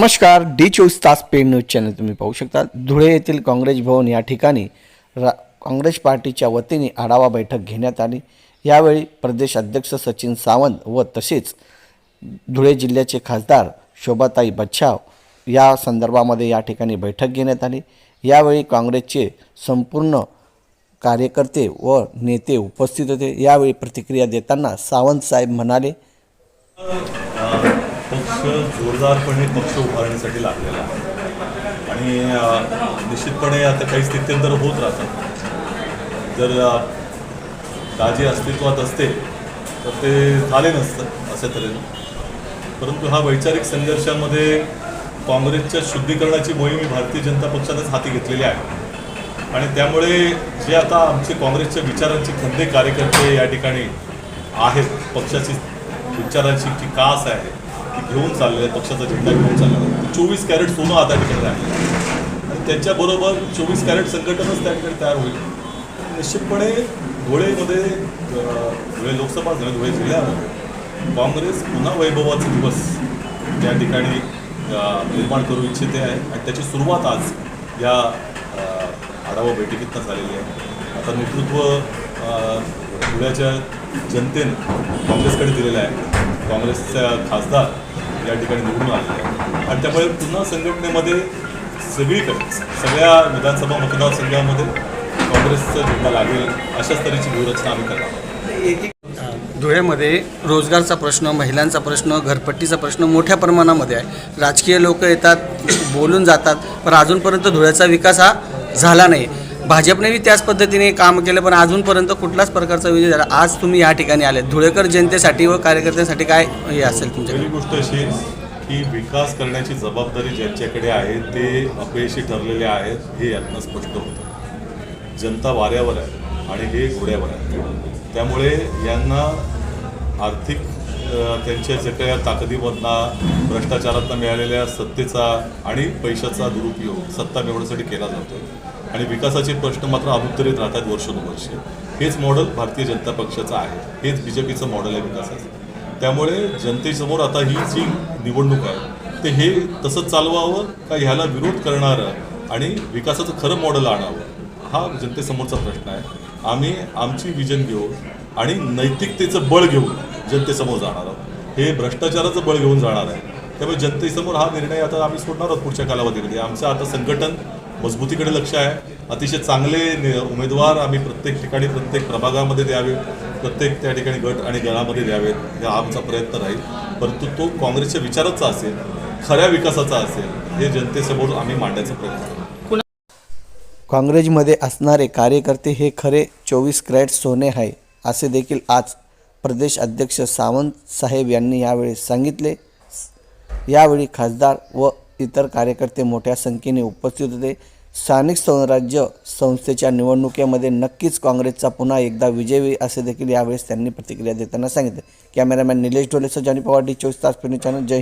नमस्कार डी चोवीस तास पेड न्यूज चॅनल तुम्ही पाहू शकता. धुळे येथील काँग्रेस भवन या ठिकाणी रा काँग्रेस पार्टीच्या वतीने आढावा बैठक घेण्यात आली. यावेळी प्रदेश अध्यक्ष सचिन सावंत व तसेच धुळे जिल्ह्याचे खासदार शोभाताई बच्छाव या संदर्भामध्ये या ठिकाणी बैठक घेण्यात आली. यावेळी काँग्रेसचे संपूर्ण कार्यकर्ते व नेते उपस्थित होते. यावेळी प्रतिक्रिया देताना सावंत साहेब म्हणाले पक्ष जोरदारपणे पक्ष उभारण्यासाठी लागलेला आहे. आणि निश्चितपणे आता काही स्थित्यंतर होत राहतात. जर राजे अस्तित्वात असते तर ते झाले नसतं अशा तऱ्हेनं. परंतु हा वैचारिक संघर्षामध्ये काँग्रेसच्या शुद्धीकरणाची मोहीम ही भारतीय जनता पक्षानेच हाती घेतलेली आहे. आणि त्यामुळे जे आता आमचे काँग्रेसच्या विचारांचे खंदे कार्यकर्ते या ठिकाणी आहेत पक्षाची विचारांची जी कास आहे घेऊन चाललेले आहे पक्षाचा झेंडा घेऊन चाललेला आहे चोवीस कॅरेट सोनं आता ठिकाणी राहिलेलं आणि त्याच्याबरोबर चोवीस कॅरेट संघटनच त्या ठिकाणी तयार होईल. निश्चितपणे धुळेमध्ये धुळे लोकसभा झाले धुळे जिल्ह्यामध्ये काँग्रेस पुन्हा वैभवाचे दिवस त्या ठिकाणी निर्माण करू इच्छिते आहे. आणि त्याची सुरुवात आज या आढावा बैठकीतनं झालेली आहे. आता नेतृत्व धुळ्याच्या जनतेनं काँग्रेसकडे दिलेलं आहे. काँग्रेसचा खासदार या ठिकाणी निवडून आलेले आहे आणि त्यामुळे पुन्हा संघटनेमध्ये सगळीकडे सगळ्या विधानसभा मतदारसंघामध्ये काँग्रेसचा झेंडा लागेल अशाच तऱ्हेची व्यूहरचना आम्ही करणार आहोत. धुळ्यामध्ये रोजगारचा प्रश्न महिलांचा प्रश्न घरपट्टीचा प्रश्न मोठ्या प्रमाणामध्ये आहे. राजकीय लोक येतात बोलून जातात पण अजूनपर्यंत धुळ्याचा विकास हा झाला नाही. भाजपनेही त्याच पद्धतीने काम केलं पण अजूनपर्यंत कुठलाच प्रकारचा विजय झाला आज तुम्ही या ठिकाणी आले. धुळेकर जनतेसाठी व कार्यकर्त्यांसाठी काय हे असेल तुमच्याकडे? गोष्ट अशी की विकास करण्याची जबाबदारी ज्यांच्याकडे आहे ते अपयशी ठरलेले आहेत हे यातनं स्पष्ट होतं. जनता वाऱ्यावर आहे आणि हे घोड्यावर आहे. त्यामुळे यांना आर्थिक त्यांच्या जे काही ताकदीमधना भ्रष्टाचारातनं मिळालेल्या सत्तेचा आणि पैशाचा दुरुपयोग सत्ता मिळवण्यासाठी केला जातो आणि विकासाचे प्रश्न मात्र अभूतरीत राहतात वर्षानुवर्ष. हेच मॉडेल भारतीय जनता पक्षाचं आहे. हेच बी जे पीचं मॉडेल आहे विकासाचं. त्यामुळे जनतेसमोर आता ही जी निवडणूक आहे ते हे तसंच चालवावं का ह्याला विरोध करणारं आणि विकासाचं खरं मॉडेल आणावं? हा जनतेसमोरचा प्रश्न आहे. आम्ही आमची विजन घेऊन आणि नैतिकतेचं बळ घेऊन जनतेसमोर जाणार आहोत. हे भ्रष्टाचाराचं बळ घेऊन जाणार आहे. त्यामुळे जनतेसमोर हा निर्णय आता आम्ही सोडणार आहोत पुढच्या कालावधीमध्ये. आमचं आता संघटन मजबूतीकडे लक्ष आहे. अतिशय चांगले उमेदवार आम्ही प्रत्येक ठिकाणी प्रत्येक प्रभागामध्ये द्यावे प्रत्येक त्या ठिकाणी गट आणि गणामध्ये द्यावेत हा आमचा प्रयत्न राहील. परंतु तो काँग्रेसच्या विचाराचा असेल खऱ्या विकासाचा असेल हे जनतेसमोर आम्ही मांडायचा प्रयत्न करू. काँग्रेसमध्ये असणारे कार्यकर्ते हे खरे चोवीस कॅरेट सोने आहे असे देखील आज प्रदेश अध्यक्ष सावंत साहेब यांनी यावेळी सांगितले. यावेळी खासदार व इतर कार्यकर्ते मोठ्या संख्येने उपस्थित होते. स्थानिक स्वराज्य संस्थेच्या निवडणुकीमध्ये नक्कीच काँग्रेसचा पुन्हा एकदा विजय होईल असे देखील यावेळेस त्यांनी प्रतिक्रिया देताना सांगितले. कॅमेरामॅन निलेश डोलेसह जॉनी पवार डी चोवीस तास फिल्म चॅनल जय